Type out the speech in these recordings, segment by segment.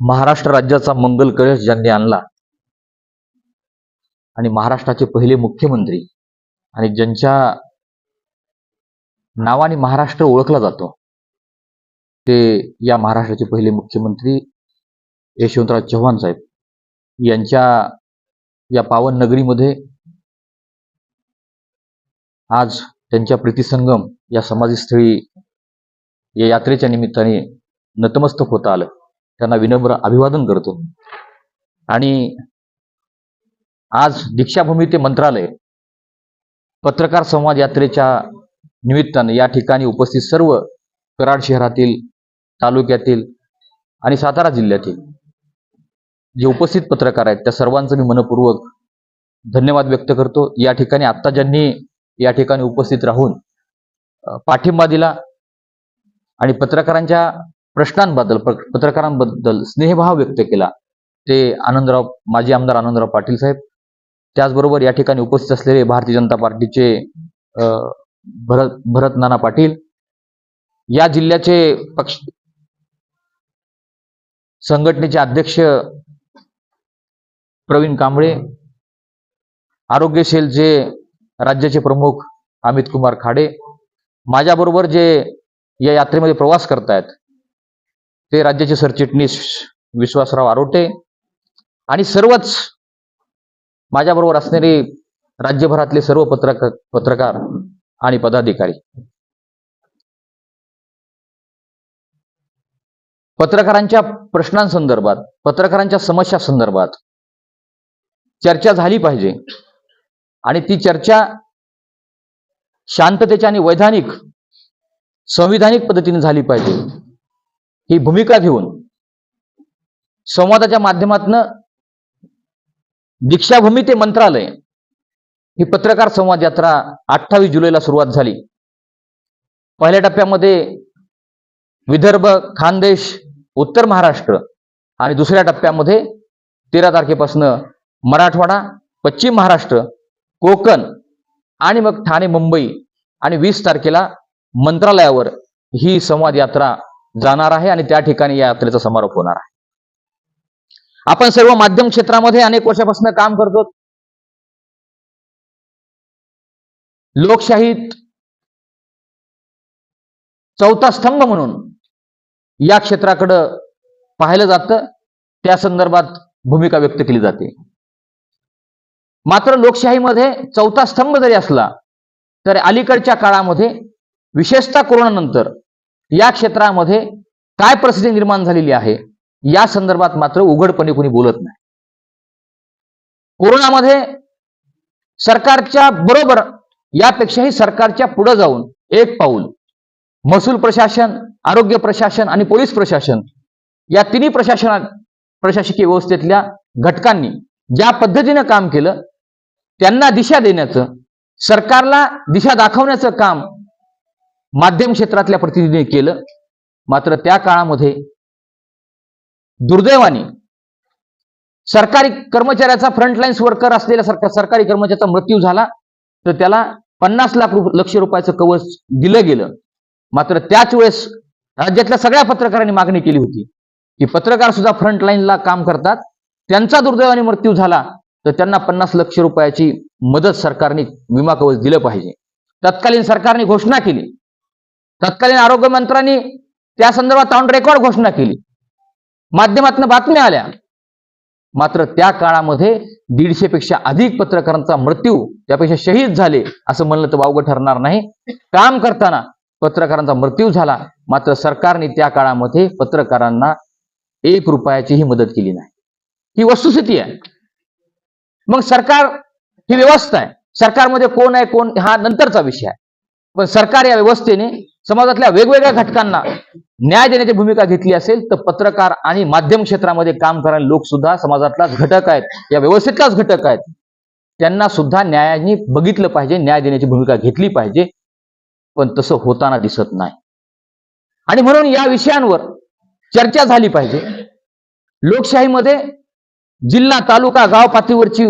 महाराष्ट्र राज्याचा मंगल कलश ज्यांनी आणला आणि महाराष्ट्राचे पहिले मुख्यमंत्री आणि ज्यांच्या नावाने महाराष्ट्र ओळखला जातो ते या महाराष्ट्राचे पहिले मुख्यमंत्री यशवंतराव चव्हाण साहेब. यांच्या या पावन नगरीमध्ये आज त्यांच्या प्रीतीसंगम या समाधीस्थळी या यात्रेच्या निमित्ताने नतमस्तक होता आलं. त्यांना विनम्र अभिवादन करतो. आणि आज दीक्षाभूमी ते मंत्रालय पत्रकार संवाद यात्रेच्या निमित्तानं या ठिकाणी उपस्थित सर्व कराड शहरातील तालुक्यातील आणि सातारा जिल्ह्यातील जे उपस्थित पत्रकार आहेत त्या सर्वांचं मी मनपूर्वक धन्यवाद व्यक्त करतो. या ठिकाणी आत्ता ज्यांनी या ठिकाणी उपस्थित राहून पाठिंबा दिला आणि पत्रकारांच्या प्रश्नांबद्दल पत्रकारांबद्दल स्नेहभाव व्यक्त केला. ते आनंदराव माजी आमदार आनंदराव पाटील साहेब त्याचबरोबर या ठिकाणी उपस्थित असलेले भारतीय जनता पार्टीचे भरत भरत नाना पाटील या जिल्ह्याचे पक्ष संघटनेचे अध्यक्ष प्रवीण कांबळे आरोग्य सेलचे राज्याचे प्रमुख अमित कुमार खाडे माझ्याबरोबर जे या यात्रेमध्ये प्रवास करतायत ते राज्याचे सरचिटणीस विश्वासराव आरोटे आणि सर्वच माझ्याबरोबर असणारे राज्यभरातले सर्व पत्रक पत्रकार आणि पदाधिकारी. पत्रकारांच्या प्रश्नांसंदर्भात पत्रकारांच्या समस्या संदर्भात चर्चा झाली पाहिजे. आणि ती चर्चा शांततेच्या आणि वैधानिक संविधानिक पद्धतीने झाली पाहिजे. ही भूमिका घेऊन संवादाच्या माध्यमातून दीक्षाभूमी ते मंत्रालय ही पत्रकार संवाद यात्रा अठ्ठावीस जुलैला सुरुवात झाली. पहिल्या टप्प्यामध्ये विदर्भ खानदेश उत्तर महाराष्ट्र आणि दुसऱ्या टप्प्यामध्ये तेरा तारखेपासून मराठवाडा पश्चिम महाराष्ट्र कोकण आणि मग ठाणे मुंबई आणि वीस तारखेला मंत्रालयावर ही संवाद यात्रा जाणार आहे आणि त्या ठिकाणी या यात्रेचा समारोप होणार आहे. आपण सर्व माध्यम क्षेत्रामध्ये अनेक वर्षापासून काम करतो. लोकशाहीत चौथा स्तंभ म्हणून या क्षेत्राकडं पाहिलं जातं. त्या संदर्भात भूमिका व्यक्त केली जाते. मात्र लोकशाहीमध्ये चौथा स्तंभ जरी असला तर अलीकडच्या काळामध्ये विशेषतः कोरोनानंतर या क्षेत्रामध्ये काय परिस्थिती निर्माण झालेली आहे? या संदर्भात मात्र उघडपणे कोणी बोलत नाही. कोरोनामध्ये सरकारच्या बरोबर यापेक्षाही सरकारच्या पुढे जाऊन एक पाऊल महसूल प्रशासन आरोग्य प्रशासन आणि पोलीस प्रशासन या तिन्ही प्रशासना प्रशासकीय व्यवस्थेतल्या घटकांनी ज्या पद्धतीनं काम केलं त्यांना दिशा देण्याचं सरकारला दिशा दाखवण्याचं काम माध्यम क्षेत्रातल्या प्रतिनिधींनी केलं. मात्र त्या काळामध्ये दुर्दैवाने सरकारी कर्मचाऱ्याचा फ्रंटलाईन्स वर्कर असलेल्या सरकार सरकारी कर्मचाऱ्याचा मृत्यू झाला. तर त्याला पन्नास लाख रुप लक्ष रुपयाचं कवच दिलं गेलं. मात्र त्याच वेळेस राज्यातल्या सगळ्या पत्रकारांनी मागणी केली होती की पत्रकार सुद्धा फ्रंटलाईनला काम करतात. त्यांचा दुर्दैवाने मृत्यू झाला. तर त्यांना पन्नास लक्ष रुपयाची मदत सरकारने विमा कवच दिलं पाहिजे. तत्कालीन सरकारने घोषणा केली तत्कालीन आरोग्य मंत्र्यांनी त्या संदर्भात ऑन रेकॉर्ड घोषणा केली. माध्यमातून बातम्या आल्या. मात्र त्या काळामध्ये दीडशे पेक्षा अधिक पत्रकारांचा मृत्यू त्यापेक्षा शहीद झाले असं म्हणलं तर वावगं ठरणार नाही. काम करताना पत्रकारांचा मृत्यू झाला. मात्र सरकारने त्या काळामध्ये पत्रकारांना एक रुपयाचीही मदत केली नाही. ही वस्तुस्थिती आहे. मग सरकार ही व्यवस्था आहे. सरकारमध्ये कोण आहे कोण हा नंतरचा विषय आहे. पण सरकार या व्यवस्थेने समाजातल्या वेगवेगळ्या घटकांना न्याय देण्याची भूमिका घेतली असेल तर पत्रकार आणि माध्यम क्षेत्रामध्ये काम करणारे लोक सुद्धा समाजातलाच घटक आहेत. या व्यवस्थेतलाच घटक आहेत. त्यांना सुद्धा न्यायाने बघितलं पाहिजे न्याय देण्याची भूमिका घेतली पाहिजे. पण तसं होताना दिसत नाही. आणि म्हणून या विषयांवर चर्चा झाली पाहिजे. लोकशाहीमध्ये जिल्हा तालुका गाव पातळीवरची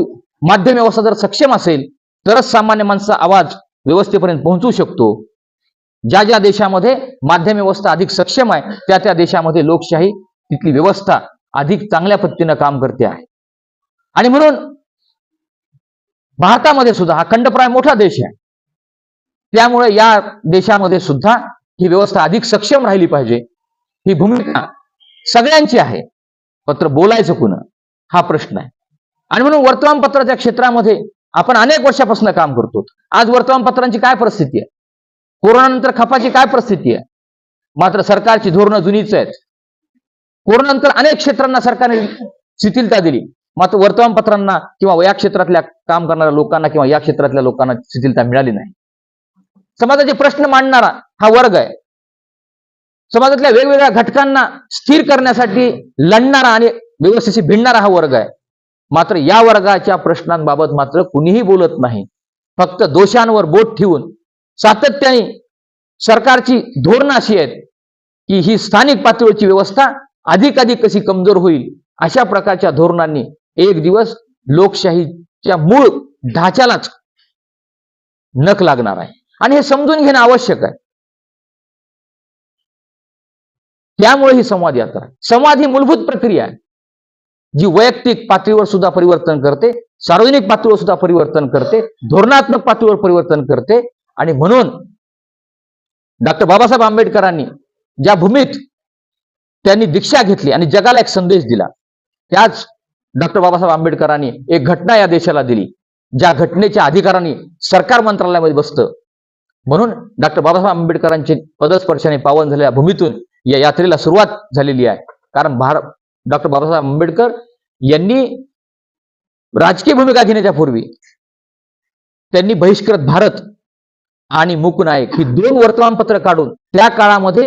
माध्यम व्यवस्था जर सक्षम असेल तरच सामान्य माणसाचा आवाज व्यवस्थेपर्यंत पोहोचू शकतो. ज्या ज्या देशामध्ये माध्यम व्यवस्था अधिक सक्षम आहे त्या त्या देशामध्ये लोकशाही तिथली व्यवस्था अधिक चांगल्या पद्धतीनं काम करते आहे. आणि म्हणून भारतामध्ये सुद्धा हा खंडप्राय मोठा देश आहे. त्यामुळे या देशामध्ये सुद्धा ही व्यवस्था अधिक सक्षम राहिली पाहिजे. ही भूमिका सगळ्यांची आहे. पत्र बोलायचं कुणा? हा प्रश्न आहे. आणि म्हणून वर्तमानपत्राच्या क्षेत्रामध्ये आपण अनेक वर्षापासून काम करतो. आज वर्तमानपत्रांची काय परिस्थिती आहे? कोरोनानंतर खपाची काय परिस्थिती आहे? मात्र सरकारची धोरणं जुनीच आहेत. कोरोनानंतर अनेक क्षेत्रांना सरकारने शिथिलता दिली. मात्र वर्तमानपत्रांना किंवा या क्षेत्रातल्या काम करणाऱ्या लोकांना किंवा या क्षेत्रातल्या लोकांना शिथिलता मिळाली नाही. समाजाचे प्रश्न मांडणारा हा वर्ग आहे. समाजातल्या वेगवेगळ्या घटकांना स्थिर करण्यासाठी लढणारा आणि व्यवस्थेशी भिडणारा हा वर्ग आहे. मात्र या वर्गाच्या प्रश्नांबाबत मात्र कुणीही बोलत नाही. फक्त दोषांवर बोट ठेवून सातत्याने सरकारची धोरणं अशी आहेत की ही स्थानिक पातळीची व्यवस्था अधिकाधिक कशी कमजोर होईल अशा प्रकारच्या धोरणांनी एक दिवस लोकशाहीच्या मूळ ढाच्यालाच नख लागणार आहे. आणि हे समजून घेणं आवश्यक आहे. त्यामुळे ही संवाद यात्रा संवाद ही मूलभूत प्रक्रिया आहे. जी वैयक्तिक पातळीवर सुद्धा परिवर्तन करते सार्वजनिक पातळीवर सुद्धा परिवर्तन करते धोरणात्मक पातळीवर परिवर्तन करते आणि म्हणून डॉक्टर बाबासाहेब आंबेडकरांनी ज्या भूमीत त्यांनी दीक्षा घेतली आणि जगाला एक संदेश दिला त्याच डॉक्टर बाबासाहेब आंबेडकरांनी एक घटना या देशाला दिली ज्या घटनेच्या अधिकारांनी सरकार मंत्रालयामध्ये बसतं. म्हणून डॉक्टर बाबासाहेब आंबेडकरांचे पदस्पर्शाने पावन झालेल्या भूमीतून या यात्रेला सुरुवात झालेली आहे. कारण भार डॉक्टर बाबासाहेब आंबेडकर यांनी राजकीय भूमिका घेण्याच्या पूर्वी त्यांनी बहिष्कृत भारत आणि मूक नायक ही दोन वर्तमानपत्र काढून त्या काळामध्ये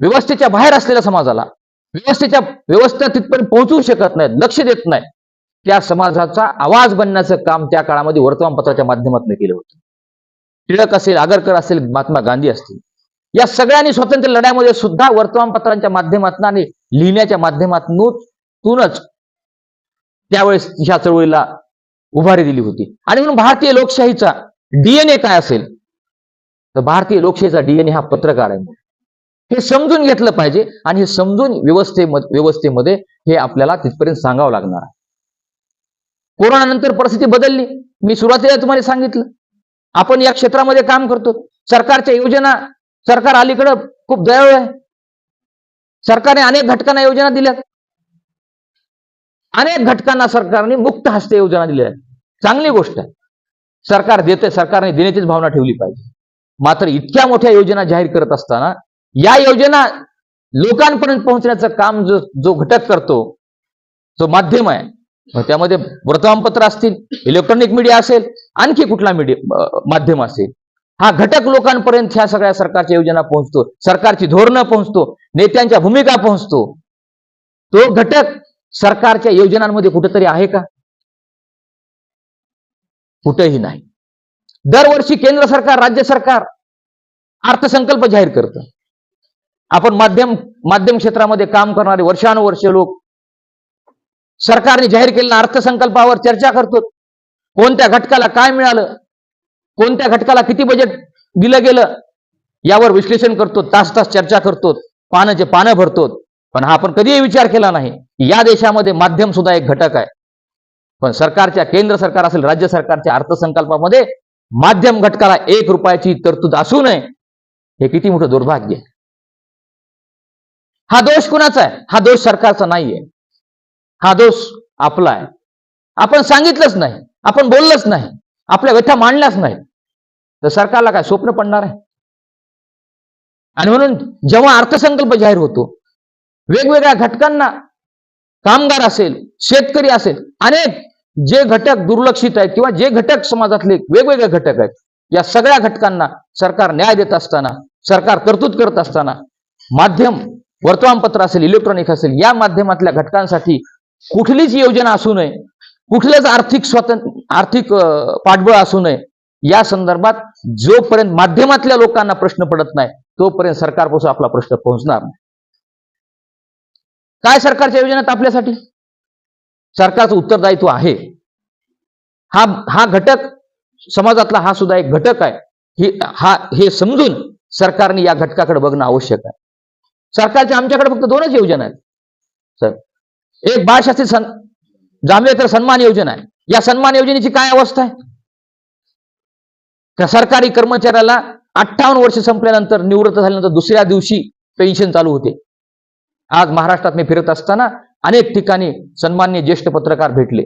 व्यवस्थेच्या बाहेर असलेल्या समाजाला व्यवस्थेच्या व्यवस्था तिथपर्यंत पोहोचवू शकत नाहीत लक्ष देत नाही त्या समाजाचा आवाज बनण्याचं काम त्या काळामध्ये वर्तमानपत्राच्या माध्यमातून केलं होतं. टिळक असेल आगरकर असेल महात्मा गांधी असतील या सगळ्यांनी स्वातंत्र्य लढ्यामध्ये सुद्धा वर्तमानपत्रांच्या माध्यमातून आणि लिहिण्याच्या माध्यमातूनच त्यावेळेस ह्या चळवळीला उभारी दिली होती. आणि म्हणून भारतीय लोकशाहीचा डीएनए काय असेल? तर भारतीय लोकशाहीचा डीएनए हा पत्रकार आहे. हे समजून घेतलं पाहिजे आणि हे समजून व्यवस्थेमध्ये व्यवस्थेमध्ये हे आपल्याला तिथपर्यंत सांगावं लागणार आहे. कोरोनानंतर परिस्थिती बदलली. मी सुरुवातीला तुम्हाला सांगितलं. आपण या क्षेत्रामध्ये काम करतो. सरकारच्या योजना सरकार अलीकडं खूप दयाळू आहे. सरकारने अनेक घटकांना योजना दिल्यात अनेक घटकांना सरकारने मुक्त हस्ते योजना दिल्या आहेत. चांगली गोष्ट आहे. सरकार देते सरकारने देण्याचीच भावना ठेवली पाहिजे. मात्र इतक्या मोठ्या योजना जाहीर करत असताना या योजना लोकांपर्यंत पोहोचण्याचं काम जो जो घटक करतो जो माध्यम आहे त्यामध्ये वर्तमानपत्र असतील इलेक्ट्रॉनिक मीडिया असेल आणखी कुठला मीडिया माध्यम असेल हा घटक लोकांपर्यंत ह्या सगळ्या सरकारच्या योजना पोहोचतो. सरकारची धोरणं पोहोचतो. नेत्यांच्या भूमिका पोहोचतो. तो घटक सरकारच्या योजनांमध्ये कुठेतरी आहे का? कुठेही नाही. दरवर्षी केंद्र सरकार राज्य सरकार अर्थसंकल्प जाहीर करतं. आपण माध्यम माध्यम क्षेत्रामध्ये काम करणारे वर्षानुवर्ष लोक सरकारने जाहीर केलेल्या अर्थसंकल्पावर चर्चा करतो कोणत्या घटकाला काय मिळालं? कोणत्या घटकाला किती बजेट दिलं गेलं यावर विश्लेषण करतो तास तास चर्चा करतो पानाचे पानं भरतो पण हा आपण कधीही विचार केला नाही. या देशामध्ये माध्यम सुद्धा एक घटक आहे. पण सरकारच्या केंद्र सरकार असेल राज्य सरकारच्या अर्थसंकल्पामध्ये माध्यम घटकाला एक रुपयाची तरतूद असू नये हे किती मोठं दुर्भाग्य आहे. हा दोष कुणाचा आहे? हा दोष सरकारचा नाहीये. हा दोष आपला आहे. आपण सांगितलंच नाही. आपण बोललंच नाही. आपल्या व्यथा मांडल्याच नाही. तर सरकारला काय स्वप्न पडणार आहे? आणि म्हणून जेव्हा अर्थसंकल्प जाहीर होतो वेगवेगळ्या घटकांना कामगार असेल शेतकरी असेल अनेक जे घटक दुर्लक्षित आहेत किंवा जे घटक समाजातले वेगवेगळे घटक आहेत या सगळ्या घटकांना सरकार न्याय देत असताना सरकार तरतूद करत असताना माध्यम वर्तमानपत्र असेल इलेक्ट्रॉनिक असेल या माध्यमातल्या घटकांसाठी कुठलीच योजना असू नये कुठलंच आर्थिक स्वतंत्र आर्थिक पाठबळ असू नये या संदर्भात जोपर्यंत माध्यमातल्या लोकांना प्रश्न पडत नाही तोपर्यंत सरकारपासून आपला प्रश्न पोहोचणार नाही. काय सरकारच्या योजनेत आपल्यासाठी? सरकारचं उत्तरदायित्व आहे. हा हा घटक समाजातला हा सुद्धा एक घटक आहे. ही हा हे समजून सरकारने या घटकाकडे बघणं आवश्यक आहे. सरकारच्या आमच्याकडे फक्त दोनच योजना आहेत. सर एक बाळशास्त्री सन जांभेकर सन्मान योजना आहे. या सन्मान योजनेची काय अवस्था आहे? त्या सरकारी कर्मचाऱ्याला अठ्ठावन्न वर्ष संपल्यानंतर निवृत्त झाल्यानंतर दुसऱ्या दिवशी पेन्शन चालू होते. आज महाराष्ट्रात मी फिरत असताना अनेक ठिकाणी सन्मान्य ज्येष्ठ पत्रकार भेटले.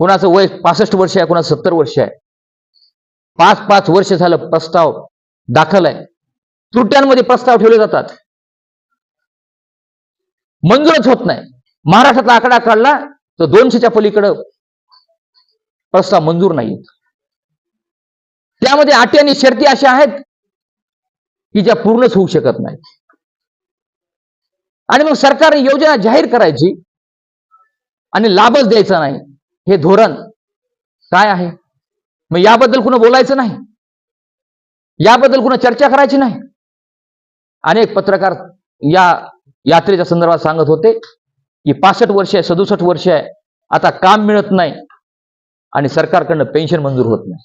कुणाचं वय पासष्ट वर्ष आहे कुणाचं सत्तर वर्ष आहे. पाच पाच वर्ष झालं प्रस्ताव दाखल आहे. त्रुट्यांमध्ये प्रस्ताव ठेवले जातात. मंजूरच होत नाही. महाराष्ट्रातला आकडा काढला तर दोनशेच्या पलीकडं प्रस्ताव मंजूर नाही त्यामध्ये अटी आणि शर्ती अशा आहेत की ज्या पूर्णच होऊ शकत नाही आणि मग सरकारने योजना जाहीर करायची आणि लाभच द्यायचा नाही. हे धोरण काय आहे? मग याबद्दल कुणा बोलायचं नाही? याबद्दल कुणा चर्चा करायची नाही? अनेक पत्रकार या यात्रेच्या संदर्भात सांगत होते की पासष्ट वर्ष आहे सदुसष्ट वर्ष आहे आता काम मिळत नाही आणि सरकारकडनं पेन्शन मंजूर होत नाही.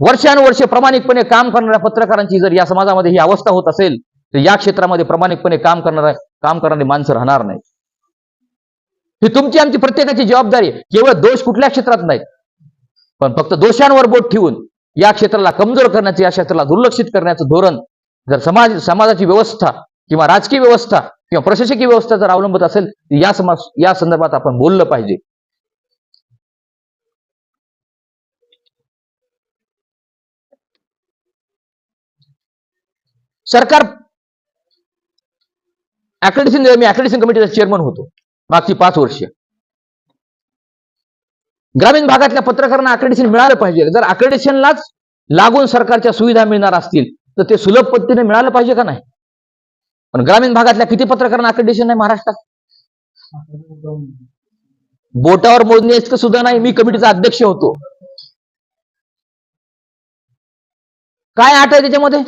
वर्षानुवर्ष प्रामाणिकपणे काम करणाऱ्या पत्रकारांची जर या समाजामध्ये ही अवस्था होत असेल तर या क्षेत्रामध्ये प्रामाणिकपणे काम करणाऱ्या काम करणारी माणसं राहणार नाही ही तुमची आमची प्रत्येकाची जबाबदारी केवळ दोष कुठल्या क्षेत्रात नाही पण फक्त दोषांवर बोट ठेवून या क्षेत्राला कमजोर करण्याचं या क्षेत्राला दुर्लक्षित करण्याचं धोरण जर समाज समाजाची व्यवस्था किंवा राजकीय व्यवस्था किंवा प्रशासकीय व्यवस्था जर अवलंबत असेल तर या समाज या संदर्भात आपण बोललं पाहिजे. सरकार अक्रेडिशन मी अक्रेडिशन कमिटीचा चेअरमन होतो मागची पाच वर्ष. ग्रामीण भागातल्या पत्रकारांना अक्रेडिशन मिळालं पाहिजे. जर अक्रेडिशनलाच लागून सरकारच्या सुविधा मिळणार असतील तर ते सुलभ पद्धतीने मिळालं पाहिजे का नाही? पण ग्रामीण भागातल्या किती पत्रकारांना अक्रेडिशन नाही महाराष्ट्रात? बोटावर मोजणे इतकं सुद्धा नाही? मी कमिटीचा अध्यक्ष होतो. काय आठ आहे त्याच्यामध्ये?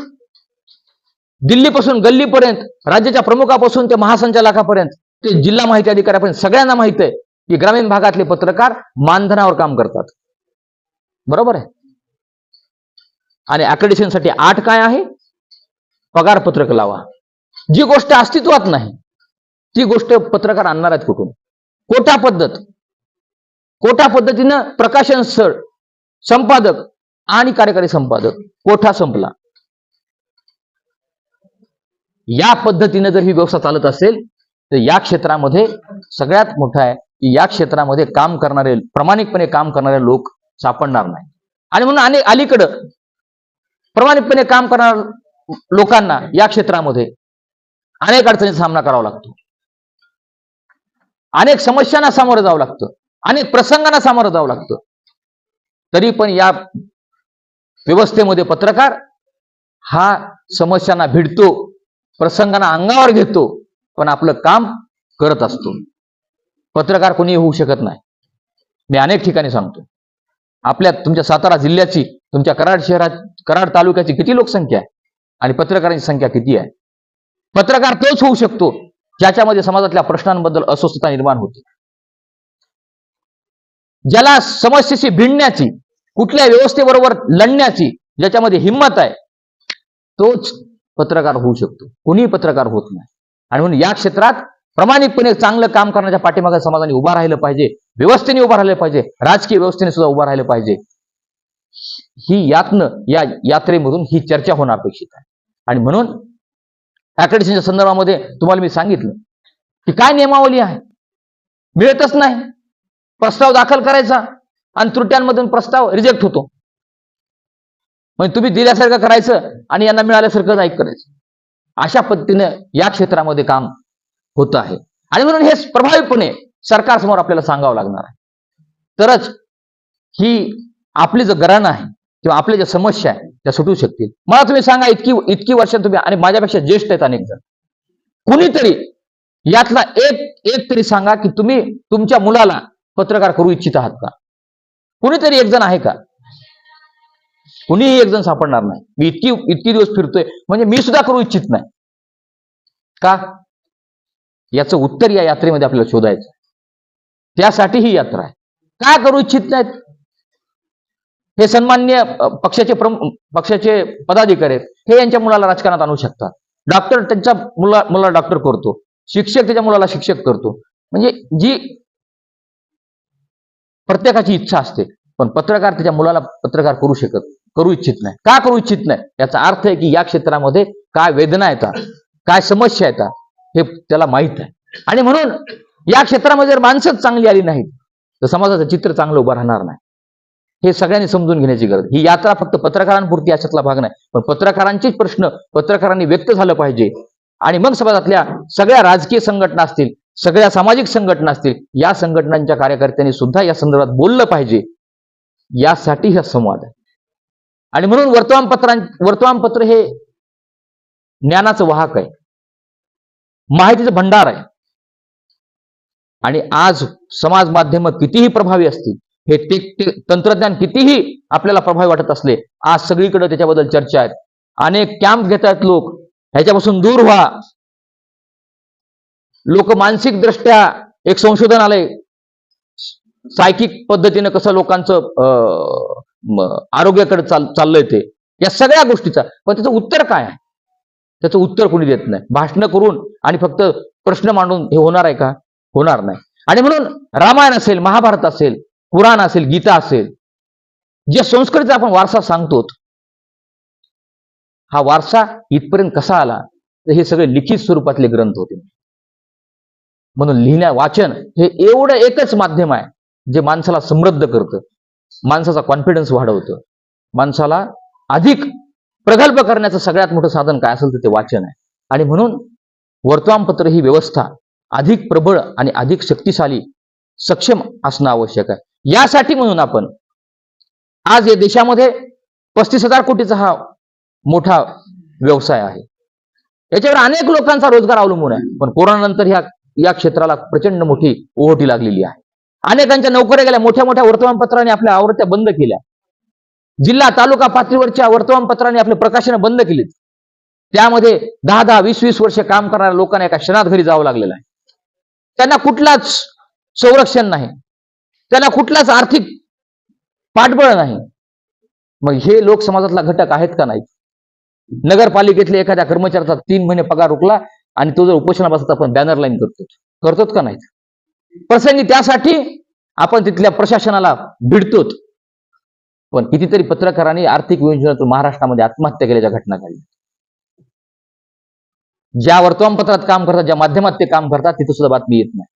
दिल्लीपासून गल्लीपर्यंत राज्याच्या प्रमुखापासून ते महासंचालकापर्यंत ते जिल्हा माहिती अधिकाऱ्यापर्यंत सगळ्यांना माहीत आहे की ग्रामीण भागातले पत्रकार मानधनावर काम करतात. बरोबर आहे? आणि accreditation आठ काय आहे? पगार पत्रक लावा. जी गोष्ट अस्तित्वात नाही ती गोष्ट पत्रकार आणणार आहेत कुठून? कोटा पद्धत. कोटा पद्धतीनं प्रकाशन स्थळ संपादक आणि कार्यकारी संपादक कोठा संपला? या पद्धतीने जर ही व्यवस्था चालत असेल तर या क्षेत्रामध्ये सगळ्यात मोठं आहे की या क्षेत्रामध्ये काम करणारे प्रामाणिकपणे काम करणारे लोक सापडणार नाही. आणि म्हणून अनेक अलीकडं प्रामाणिकपणे काम करणाऱ्या लोकांना या क्षेत्रामध्ये अनेक अडचणीचा सामना करावा लागतो. अनेक समस्यांना सामोरं जावं लागतं. अनेक प्रसंगांना सामोरं जावं लागतं. तरी पण या व्यवस्थेमध्ये पत्रकार हा समस्यांना भिडतो प्रसंगांना अंगावर घेतो पण आपलं काम करत असतो. पत्रकार कोणी होऊ शकत नाही. मी अनेक ठिकाणी सांगतो. आपल्या तुमच्या सातारा जिल्ह्याची तुमच्या कराड शहरात कराड तालुक्याची किती लोकसंख्या आहे? आणि पत्रकारांची संख्या किती आहे? पत्रकार तोच होऊ शकतो ज्याच्यामध्ये समाजातल्या प्रश्नांबद्दल अस्वस्थता निर्माण होते. ज्याला समस्येशी भिडण्याची कुठल्या व्यवस्थेबरोबर लढण्याची ज्याच्यामध्ये हिंमत आहे तोच पत्रकार होऊ शकतो. कोणीही पत्रकार होत नाही. आणि म्हणून या क्षेत्रात प्रामाणिकपणे चांगलं काम करण्याच्या पाठीमागे समाजाने उभा राहिलं पाहिजे. व्यवस्थेने उभा राहिलं पाहिजे. राजकीय व्यवस्थेने सुद्धा उभा राहिलं पाहिजे. ही यातनं या यात्रेमधून ही चर्चा होणं अपेक्षित आहे. आणि म्हणून अॅक्रेडिशनच्या संदर्भामध्ये तुम्हाला मी सांगितलं की काय नियमावली आहे? मिळतच नाही. प्रस्ताव दाखल करायचा आणि त्रुट्यांमधून प्रस्ताव रिजेक्ट होतो. म्हणजे तुम्ही दिल्यासारखं करायचं आणि यांना मिळाल्यासारखं नाही करायचं. अशा पद्धतीने या क्षेत्रामध्ये काम होत आहे. आणि म्हणून हे प्रभावीपणे सरकारसमोर आपल्याला सांगावं लागणार आहे. तरच ही आपली जो गरण आहे किंवा आपल्या ज्या समस्या आहे त्या सुटू शकतील. मला तुम्ही सांगा इतकी इतकी वर्ष तुम्ही आणि माझ्यापेक्षा ज्येष्ठ आहेत अनेक जण. कुणीतरी यातला एक एक तरी सांगा की तुम्ही तुमच्या मुलाला पत्रकार करू इच्छित आहात का? कुणीतरी एक जण आहे का? कुणीही एक जण सापडणार नाही. मी इतकी इतकी दिवस फिरतोय. म्हणजे मी सुद्धा करू इच्छित नाही. का? याचं उत्तर या यात्रेमध्ये आपल्याला शोधायचं. त्यासाठी ही यात्रा आहे. का करू इच्छित नाहीत? हे सन्मान्य पक्षाचे प्रमुख पक्षाचे पदाधिकारी आहेत. हे यांच्या मुलाला राजकारणात आणू शकतात. डॉक्टर त्यांच्या मुला मुलाला डॉक्टर करतो. शिक्षक त्याच्या मुलाला शिक्षक करतो. म्हणजे जी प्रत्येकाची इच्छा असते. पण पत्रकार त्याच्या मुलाला पत्रकार करू शकत करू इच्छित नाही. का करू इच्छित नाही? याचा अर्थ आहे की या क्षेत्रामध्ये काय वेदना येतात काय समस्या येतात हे त्याला माहीत आहे आणि म्हणून या क्षेत्रामध्ये जर माणसंच चांगली आली नाहीत तर समाजाचं चित्र चांगलं उभं राहणार नाही. हे सगळ्यांनी समजून घेण्याची गरज ही यात्रा फक्त पत्रकारांपुरती याच्यातला भाग नाही पण पत्रकारांचेच प्रश्न पत्रकारांनी व्यक्त झालं पाहिजे. आणि मग समाजातल्या सगळ्या राजकीय संघटना असतील सगळ्या सामाजिक संघटना असतील या संघटनांच्या कार्यकर्त्यांनी सुद्धा या संदर्भात बोललं पाहिजे. यासाठी हा संवाद आहे. आणि म्हणून वर्तमानपत्रां वर्तमानपत्र हे ज्ञानाचं वाहक आहे. माहितीचं भंडार आहे. आणि आज समाज माध्यम कितीही प्रभावी असतील हे ते तंत्रज्ञान कितीही आपल्याला प्रभावी वाटत असले आज सगळीकडे त्याच्याबद्दल चर्चा आहेत. अनेक कॅम्प घेत आहेत लोक. ह्याच्यापासून दूर व्हा. लोक मानसिक दृष्ट्या एक संशोधन आलंय सायकिक पद्धतीनं कसं लोकांचं अं, आरोग्याकडे चाल चाललंय ते. या सगळ्या गोष्टीचा. पण त्याचं उत्तर काय आहे? त्याचं उत्तर कोणी देत नाही. भाषणं करून आणि फक्त प्रश्न मांडून हे होणार आहे का? होणार नाही. आणि म्हणून रामायण असेल महाभारत असेल पुराण असेल गीता असेल जे संस्कृतीचा आपण वारसा सांगतो हा वारसा इथपर्यंत कसा आला? तर हे सगळे लिखित स्वरूपातले ग्रंथ होते. म्हणून लिहिण्या वाचन हे एवढं एकच माध्यम आहे जे माणसाला समृद्ध करतं. माणसाचा कॉन्फिडन्स वाढवतं. माणसाला अधिक प्रगल्भ करण्याचं सगळ्यात मोठं साधन काय असेल तर ते वाचन आहे. आणि म्हणून वर्तमानपत्र ही व्यवस्था अधिक प्रबळ आणि अधिक शक्तिशाली सक्षम असणं आवश्यक आहे. यासाठी म्हणून आपण आज या देशामध्ये पस्तीस हजार कोटीचा हा मोठा व्यवसाय आहे. याच्यावर अनेक लोकांचा रोजगार अवलंबून आहे. पण कोरोनानंतर ह्या या क्षेत्राला प्रचंड मोठी ओहोटी लागलेली आहे. अनेकांच्या नोकऱ्या गेल्या मोठ्या मोठ्या वर्तमानपत्रांनी आपल्या आवडत्या बंद केल्या. जिल्हा तालुका पातळीवरच्या वर्तमानपत्रांनी आपले प्रकाशनं बंद केलीत. त्यामध्ये दहा दहा वीस वीस वर्ष काम करणाऱ्या लोकांना एका क्षणात घरी जावं लागलेलं आहे. त्यांना कुठलाच संरक्षण नाही. त्यांना कुठलाच आर्थिक पाठबळ नाही. मग हे लोक समाजातला घटक आहेत का नाही नगरपालिकेतल्या एखाद्या कर्मचाऱ्याचा तीन महिने पगार रुकला आणि तो जर उपोषणा आपण बॅनर लाईन करतो करतोच का नाही प्रसंगी त्यासाठी आपण तिथल्या प्रशासनाला भिडतो पण कितीतरी पत्रकारांनी आर्थिक योजनेतून महाराष्ट्रामध्ये आत्महत्या केल्याच्या घटना घडल्या. ज्या वर्तमानपत्रात काम करतात ज्या माध्यमात ते काम करतात तिथं सुद्धा बातमी येत नाही.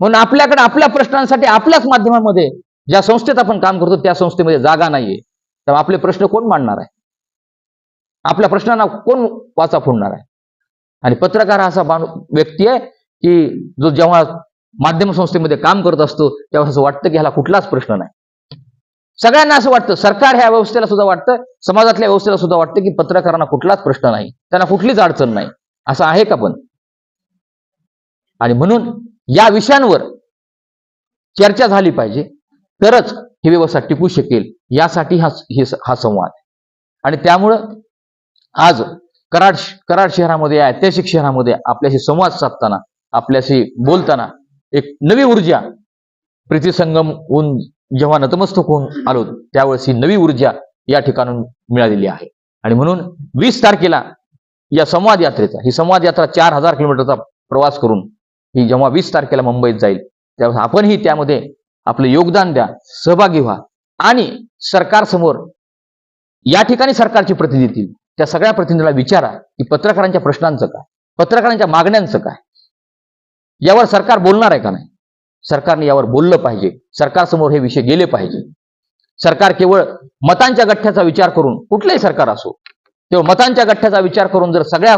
म्हणून आपल्याकडे आपल्या प्रश्नांसाठी आपल्याच माध्यमामध्ये ज्या संस्थेत आपण काम करतो त्या संस्थेमध्ये जागा नाहीये. तर आपले प्रश्न कोण मांडणार आहे? आपल्या प्रश्नांना कोण वाचा फोडणार आहे? आणि पत्रकार हा असा व्यक्ती आहे की जो जेव्हा माध्यम संस्थेमध्ये काम करत असतो तेव्हा असं वाटतं की ह्याला कुठलाच प्रश्न नाही. सगळ्यांना असं वाटतं सरकार ह्या व्यवस्थेला सुद्धा वाटतं समाजातल्या व्यवस्थेला सुद्धा वाटतं की पत्रकारांना कुठलाच प्रश्न नाही. त्यांना कुठलीच अडचण नाही. असं आहे का पण? आणि म्हणून या विषयांवर चर्चा झाली पाहिजे. तरच ही व्यवस्था टिकू शकेल. यासाठी हा हा संवाद आणि त्यामुळं आज कराड कराड शहरामध्ये ऐतिहासिक शहरामध्ये आपल्याशी संवाद साधताना आपल्याशी बोलताना एक नवी ऊर्जा. प्रीतीसंगम होऊन जेव्हा नतमस्तक होऊन आलो त्यावेळेस ही नवी ऊर्जा या ठिकाणून मिळालेली आहे. आणि म्हणून वीस तारखेला या संवाद यात्रेचा ही संवाद यात्रा चार हजार किलोमीटरचा प्रवास करून ही जेव्हा वीस तारखेला मुंबईत जाईल तेव्हा आपणही त्यामध्ये आपलं योगदान द्या सहभागी व्हा. आणि सरकारसमोर या ठिकाणी सरकारचे प्रतिनिधी येतील. त्या सगळ्या प्रतिनिधीला विचारा की पत्रकारांच्या प्रश्नांचं काय पत्रकारांच्या मागण्यांचं काय. यावर सरकार बोलणार आहे का नाही? सरकारने यावर बोललं पाहिजे. सरकारसमोर हे विषय गेले पाहिजे. सरकार केवळ मतांच्या गठ्ठ्याचा विचार करून कुठलंही सरकार असो केवळ मतांच्या गठ्ठ्याचा विचार करून जर सगळ्या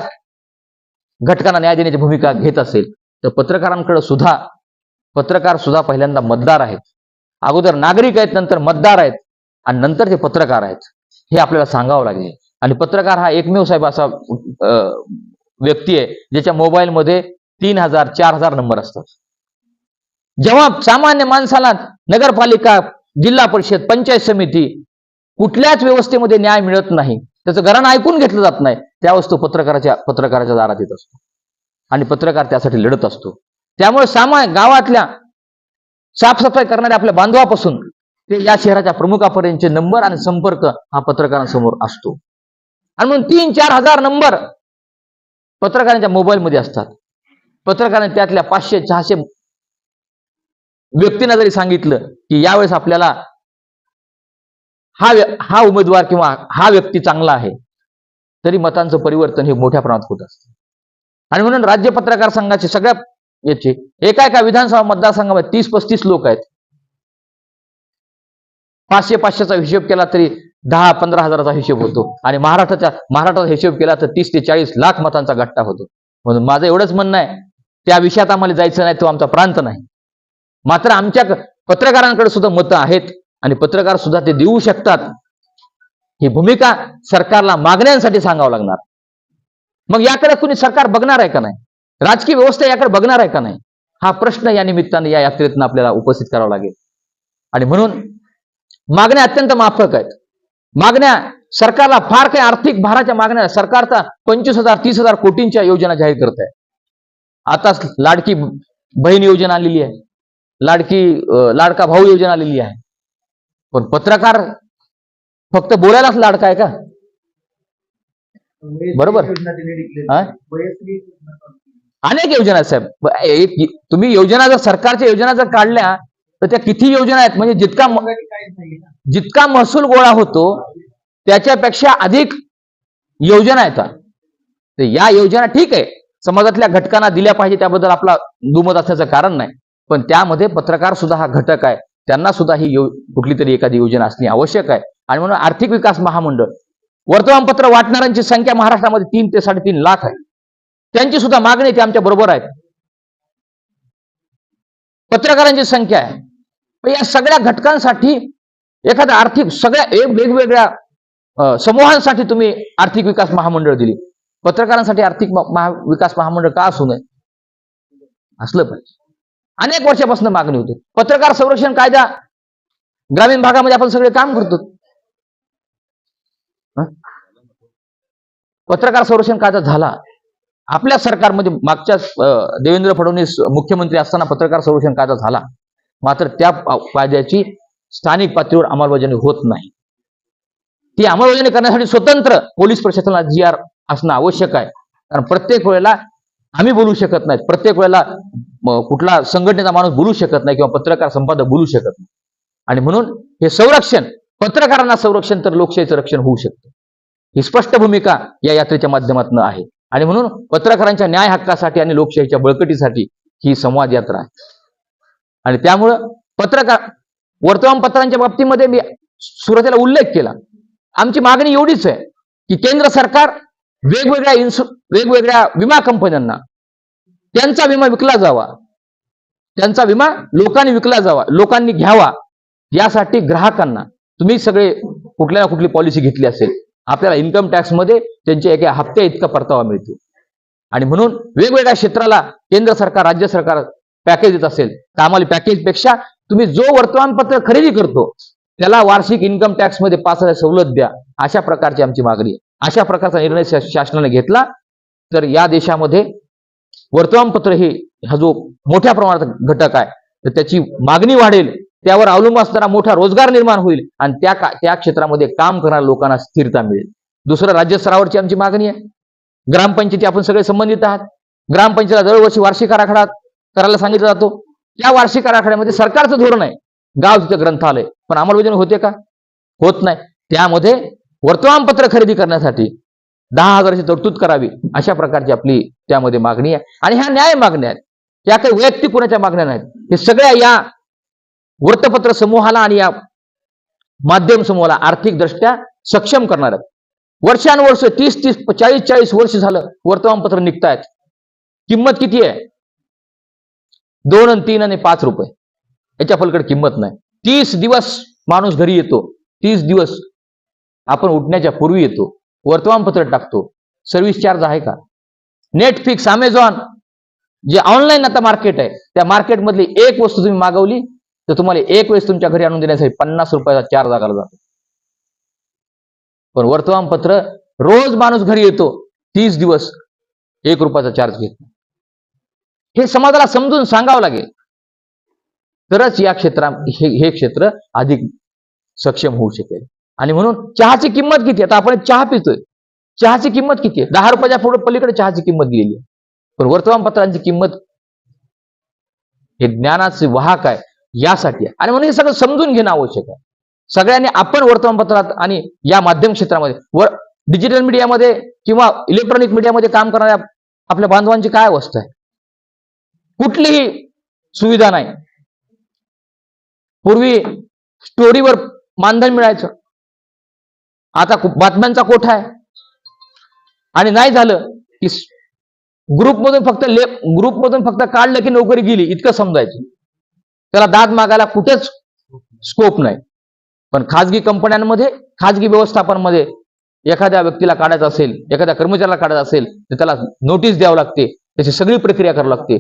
घटकांना न्याय देण्याची भूमिका घेत असेल तर पत्रकारांकडे सुद्धा पत्रकार सुद्धा पहिल्यांदा मतदार आहेत. अगोदर नागरिक आहेत नंतर मतदार आहेत आणि नंतर ते पत्रकार आहेत हे आपल्याला सांगावं लागेल. आणि पत्रकार हा एकमेव साहेब असा अं, व्यक्ती आहे ज्याच्या मोबाईलमध्ये तीन हजार चार हजार नंबर असतात. जेव्हा सामान्य माणसाला नगरपालिका जिल्हा परिषद पंचायत समिती कुठल्याच व्यवस्थेमध्ये न्याय मिळत नाही त्याचं घराणं ऐकून घेतलं जात नाही त्यावेळेस तो पत्रकाराच्या पत्रकाराच्या दारात येत असतो. आणि पत्रकार त्यासाठी लढत असतो. त्यामुळे सामा गावातल्या साफसफाई करणाऱ्या आपल्या बांधवापासून ते या शहराच्या प्रमुखापर्यंतचे नंबर आणि संपर्क हा पत्रकारांसमोर असतो. आणि म्हणून तीन चार हजार नंबर पत्रकारांच्या मोबाईलमध्ये असतात. पत्रकाराने त्यातल्या पाचशे सहाशे व्यक्तींना जरी सांगितलं की यावेळेस आपल्याला हा हा उमेदवार किंवा हा व्यक्ती चांगला आहे तरी मतांचं परिवर्तन हे मोठ्या प्रमाणात होत असतं. आणि म्हणून राज्य पत्रकार संघाचे सगळ्या याचे एका एका विधानसभा मतदारसंघामध्ये तीस पस्तीस लोक आहेत. पाचशे पाचशेचा हिशोब केला तरी दहा पंधरा हजाराचा हिशोब होतो. आणि महाराष्ट्राच्या महाराष्ट्राचा हिशोब केला तर तीस ते चाळीस लाख मतांचा गट्टा होतो. म्हणून माझं एवढंच म्हणणं आहे. त्या विषयात आम्हाला जायचं नाही तो आमचा प्रांत नाही. मात्र आमच्या पत्रकारांकडे सुद्धा मतं आहेत आणि पत्रकार सुद्धा ते देऊ शकतात. ही भूमिका सरकारला मागण्यांसाठी सांगावं लागणार. मग याकडे कुणी सरकार बघणार आहे का नाही? राजकीय व्यवस्था याकडे बघणार आहे का नाही? हा प्रश्न या निमित्ताने या यात्रेतून आपल्याला उपस्थित करावा लागेल. आणि म्हणून मागण्या अत्यंत माफक आहेत. मागण्या सरकारला फार काही आर्थिक भाराच्या मागण्या सरकारचा पंचवीस हजार तीस हजार कोटींच्या योजना जाहीर करत आहे आता लाडकी बहीण योजना आलेली आहे. लाडकी लाडका भाऊ योजना आलेली आहे. पण पत्रकार फक्त बोलायलाच लाडका आहे का? बरोबर. अनेक योजना आहेत साहेब. तुम्ही योजना जर सरकारच्या योजना जर काढल्या तर त्या किती योजना आहेत? म्हणजे जितका जितका महसूल गोळा होतो त्याच्यापेक्षा अधिक योजना येतात या योजना ठीक आहे. समाजातल्या घटकांना दिल्या पाहिजे त्याबद्दल आपला दुमत असण्याचं कारण नाही. पण त्यामध्ये पत्रकार सुद्धा हा घटक आहे. त्यांना सुद्धा ही कुठली तरी एखादी योजना असणे आवश्यक आहे. आणि म्हणून आर्थिक विकास महामंडळ वर्तमानपत्र वाटणाऱ्यांची संख्या महाराष्ट्रामध्ये तीन ते साडेतीन लाख आहे. त्यांची सुद्धा मागणी ती आमच्या बरोबर आहेत. पत्रकारांची संख्या आहे. या सगळ्या घटकांसाठी एखादा आर्थिक सगळ्या एक वेगवेगळ्या समूहांसाठी तुम्ही आर्थिक विकास महामंडळ दिली. पत्रकारांसाठी आर्थिक महा विकास महामंडळ का असू नये? असलं पाहिजे. अनेक वर्षापासून मागणी होती. पत्रकार संरक्षण कायदा ग्रामीण भागामध्ये आपण सगळे काम करतो. पत्रकार संरक्षण कायदा झाला. आपल्या सरकारमध्ये मागच्या देवेंद्र फडणवीस मुख्यमंत्री असताना पत्रकार संरक्षण कायदा झाला. मात्र त्या कायद्याची स्थानिक पातळीवर अंमलबजावणी होत नाही. ती अंमलबजावणी करण्यासाठी स्वतंत्र पोलीस प्रशासनाला जी आर असणं आवश्यक आहे. कारण प्रत्येक वेळेला आम्ही बोलू शकत नाही. प्रत्येक वेळेला कुठला संघटनेचा माणूस बोलू शकत नाही किंवा पत्रकार संपादक बोलू शकत नाही. आणि म्हणून हे संरक्षण पत्रकारांना संरक्षण तर लोकशाहीचं रक्षण होऊ शकतं. ही स्पष्ट भूमिका या यात्रेच्या माध्यमातून आहे. आणि म्हणून पत्रकारांच्या न्याय हक्कासाठी आणि लोकशाहीच्या बळकटीसाठी ही संवाद यात्रा आहे. आणि त्यामुळं पत्रकार वर्तमानपत्रांच्या बाबतीमध्ये मी सुरुवातीला उल्लेख केला. आमची मागणी एवढीच आहे की केंद्र सरकार वेगवेगळ्या इन्शु वेगवेगळ्या विमा कंपन्यांना त्यांचा विमा विकला जावा. त्यांचा विमा लोकांनी विकला जावा लोकांनी घ्यावा. यासाठी ग्राहकांना तुम्ही सगळे कुठल्या ना कुठली पॉलिसी घेतली असेल आपल्याला इन्कम टॅक्समध्ये त्यांच्या एका हप्त्या इतका परतावा मिळतो. आणि म्हणून वेगवेगळ्या क्षेत्राला केंद्र सरकार राज्य सरकार पॅकेज देत असेल तर आम्हाला पॅकेजपेक्षा तुम्ही जो वर्तमानपत्र खरेदी करतो त्याला वार्षिक इन्कम टॅक्समध्ये पाच हजार सवलत द्या अशा प्रकारची आमची मागणी आहे. अशा प्रकारचा निर्णय शासनाने घेतला. तर या देशामध्ये वर्तमानपत्र हे हा जो मोठ्या प्रमाणात घटक आहे तर त्याची मागणी वाढेल. त्यावर अवलंबून असणारा मोठा रोजगार निर्माण होईल आणि त्या का- त्या क्षेत्रामध्ये काम करणाऱ्या लोकांना स्थिरता मिळेल. दुसरं राज्य स्तरावरची आमची मागणी आहे. ग्रामपंचायती आपण सगळे संबंधित आहात. ग्रामपंचायतीला दरवर्षी वार्षिक आराखडा करायला सांगितला जातो. त्या वार्षिक आराखड्यामध्ये सरकारचं धोरण आहे. गाव तिथं ग्रंथालय. पण अंमलबजावणी होते का? होत नाही. त्यामध्ये वर्तमानपत्र खरेदी करण्यासाठी दहा हजाराची तरतूद करावी अशा प्रकारची आपली त्यामध्ये मागणी आहे. आणि ह्या न्याय मागण्या आहेत. या काही वैयक्तिक कोणाच्या मागण्या नाहीत. हे सगळ्या या वृत्तपत्र समूहाला आणि या माध्यम समूहाला आर्थिकदृष्ट्या सक्षम करणार आहेत. वर्षानुवर्ष तीस तीस चाळीस चाळीस वर्ष झालं वर्तमानपत्र निघतायत. किंमत किती आहे? दोन आणि तीन आणि पाच रुपये. याच्या पलकडे किंमत नाही. तीस दिवस माणूस घरी येतो. तीस दिवस आपण उठण्याच्या पूर्वी येतो वर्तमानपत्र टाकतो. सर्व्हिस चार्ज आहे का? नेटफ्लिक्स अमेझॉन जे ऑनलाईन आता मार्केट आहे त्या मार्केटमधली एक वस्तू तुम्ही मागवली तर तुम्हाला एक वेळेस तुमच्या घरी आणून देण्यासाठी पन्नास रुपयाचा चार्ज आकारला जातो. पण वर्तमानपत्र रोज माणूस घरी येतो तीस दिवस एक रुपयाचा चार्ज घेत हे समाजाला समजून सांगावं लागेल. तरच या क्षेत्रा हे हे क्षेत्र अधिक सक्षम होऊ शकेल. आणि म्हणून चहाची किंमत किती आता आपण चहा पितोय. चहाची किंमत किती आहे? दहा रुपयाच्या पुढे पलीकडे चहाची किंमत गेली आहे. पण वर्तमानपत्रांची किंमत हे ज्ञानाचे वाहक आहे यासाठी आहे. आणि म्हणून हे सगळं समजून घेणं आवश्यक आहे. सगळ्यांनी आपण वर्तमानपत्रात आणि या माध्यम क्षेत्रामध्ये व डिजिटल मीडियामध्ये किंवा इलेक्ट्रॉनिक मीडियामध्ये काम करणाऱ्या आपल्या बांधवांची काय अवस्था आहे? कुठलीही सुविधा नाही. पूर्वी स्टोरीवर मानधन मिळायचं. आता बातम्यांचा कोठा आहे? आणि नाही झालं की ग्रुपमधून फक्त ले ग्रुपमधून फक्त काढलं की नोकरी गेली इतकं समजायचं. त्याला दाद मागायला कुठेच स्कोप नाही. पण खाजगी कंपन्यांमध्ये खाजगी व्यवस्थापनमध्ये एखाद्या व्यक्तीला काढायचं असेल एखाद्या कर्मचाऱ्याला काढायचं असेल तर त्याला नोटीस द्यावं लागते त्याची सगळी प्रक्रिया करावी लागते.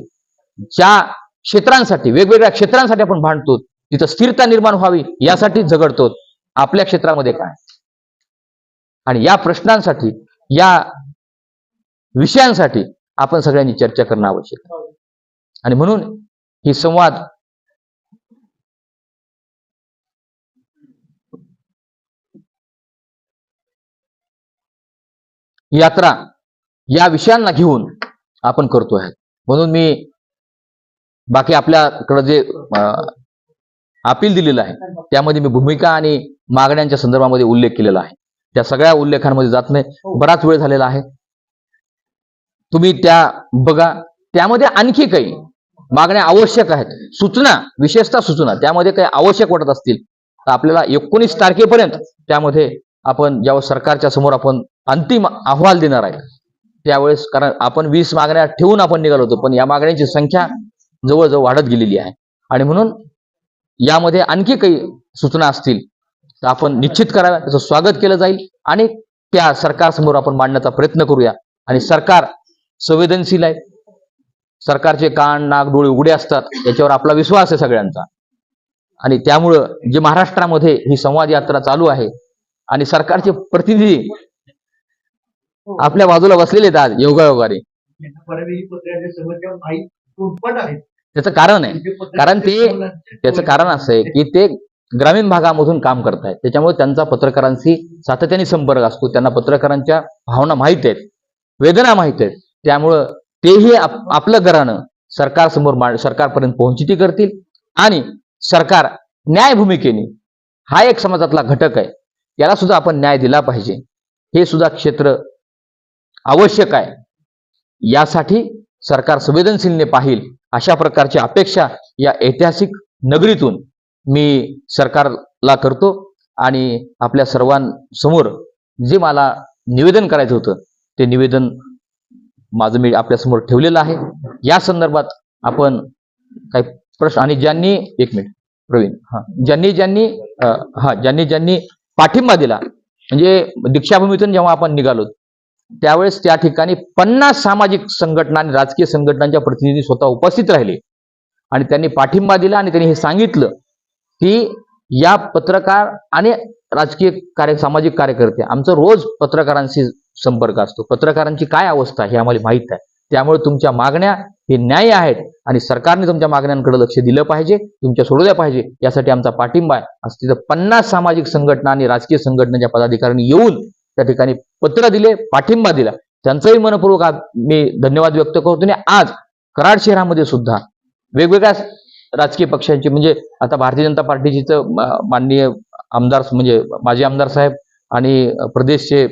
ज्या क्षेत्रांसाठी वेगवेगळ्या क्षेत्रांसाठी आपण भांडतो तिथं स्थिरता निर्माण व्हावी यासाठी झगडतो. आपल्या क्षेत्रामध्ये काय? आणि या प्रश्नांसाठी या विषयांसाठी आपण सगळ्यांनी चर्चा करणं आवश्यक आणि म्हणून ही संवाद यात्रा या विषयांना घेऊन आपण करतो आहे. म्हणून मी बाकी आपल्याकडे जे अपील दिलेलं आहे त्यामध्ये मी भूमिका आणि मागण्यांच्या संदर्भामध्ये उल्लेख केलेला आहे. त्या सगळ्या उल्लेखांमध्ये जात नाही. बराच वेळ झालेला आहे. तुम्ही त्या बघा त्यामध्ये आणखी काही मागण्या आवश्यक आहेत. सूचना विशेषतः सूचना त्यामध्ये काही आवश्यक वाटत असतील तर आपल्याला एकोणीस तारखेपर्यंत त्यामध्ये आपण ज्यावेळेस सरकारच्या समोर आपण अंतिम अहवाल देणार आहे त्यावेळेस कारण आपण वीस मागण्या ठेवून आपण निघालो होतो पण या मागण्यांची संख्या जवळजवळ वाढत गेलेली आहे. आणि म्हणून यामध्ये आणखी काही सूचना असतील आपण निश्चित कराव्या त्याचं स्वागत केलं जाईल आणि त्या सरकारसमोर आपण मांडण्याचा प्रयत्न करूया. आणि सरकार संवेदनशील आहे. सरकारचे कान नाक डोळे उघडे असतात. याच्यावर आपला विश्वास आहे सगळ्यांचा. आणि त्यामुळं जे महाराष्ट्रामध्ये ही संवाद यात्रा चालू आहे आणि सरकारचे प्रतिनिधी आपल्या बाजूला बसलेले आहेत आज योगायोगाने त्याचं कारण आहे. कारण ते- त्याचं कारण असं आहे की ते ग्रामीण भागामधून काम करतायत. त्याच्यामुळे त्यांचा पत्रकारांशी सातत्याने संपर्क असतो. त्यांना पत्रकारांच्या भावना माहीत आहेत वेदना माहीत आहेत. त्यामुळं तेही आप- आपलं घरानं सरकारसमोर मा सरकारपर्यंत पोहोचिती करतील आणि सरकार न्याय भूमिकेने हा एक समाजातला घटक आहे याला सुद्धा आपण न्याय दिला पाहिजे. हे सुद्धा क्षेत्र आवश्यक आहे. यासाठी सरकार संवेदनशीलने पाहिल अशा प्रकारची अपेक्षा या ऐतिहासिक नगरीतून मी सरकारला करतो आणि आपल्या सर्वांसमोर जे मला निवेदन करायचं होतं ते निवेदन माझं मी आपल्यासमोर ठेवलेलं आहे. या संदर्भात आपण काही प्रश्न आणि ज्यांनी एक मिनिट प्रवीण हा ज्यांनी ज्यांनी हा ज्यांनी ज्यांनी पाठिंबा दिला म्हणजे दीक्षाभूमीतून जेव्हा आपण निघालो त्यावेळेस त्या ठिकाणी पन्नास सामाजिक संघटना आणि राजकीय संघटनांच्या प्रतिनिधी स्वतः उपस्थित राहिले. आणि त्यांनी पाठिंबा दिला आणि त्यांनी हे सांगितलं की या पत्रकार आणि राजकीय कार्य सामाजिक कार्यकर्ते आमचं रोज पत्रकारांशी संपर्क असतो. पत्रकारांची काय अवस्था हे आम्हाला माहीत आहे. त्यामुळे तुमच्या मागण्या हे न्याय आहेत आणि सरकारने तुमच्या मागण्यांकडे लक्ष दिलं पाहिजे तुमच्या सोडवल्या पाहिजे यासाठी आमचा पाठिंबा आहे. असं तिथं पन्नास सामाजिक संघटना आणि राजकीय संघटनेच्या पदाधिकाऱ्यांनी येऊन त्या ठिकाणी पत्र दिले पाठिंबा दिला. त्यांचंही मनपूर्वक मी धन्यवाद व्यक्त करतो आणि आज कराड शहरामध्ये सुद्धा वेगवेगळ्या राजकीय पक्षांची म्हणजे आता भारतीय जनता पार्टीची माननीय आमदार म्हणजे माजी आमदार साहेब आणि प्रदेशचे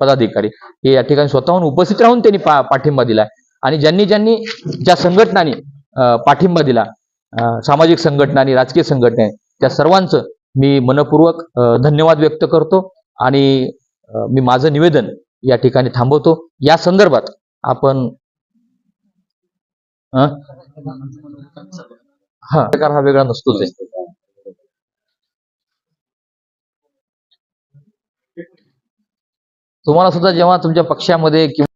पदाधिकारी हे या ठिकाणी स्वतःहून उपस्थित राहून त्यांनी पा पाठिंबा दिला आणि ज्यांनी ज्यांनी ज्या संघटनांनी पाठिंबा दिला सामाजिक संघटना आणि राजकीय संघटना त्या सर्वांचं मी मनपूर्वक धन्यवाद व्यक्त करतो आणि मी माझं निवेदन या ठिकाणी थांबवतो. या संदर्भात आपण हा. प्रकार हा वेगळा नसतोच आहे. तुम्हाला सुद्धा जेव्हा तुमच्या पक्षामध्ये किंवा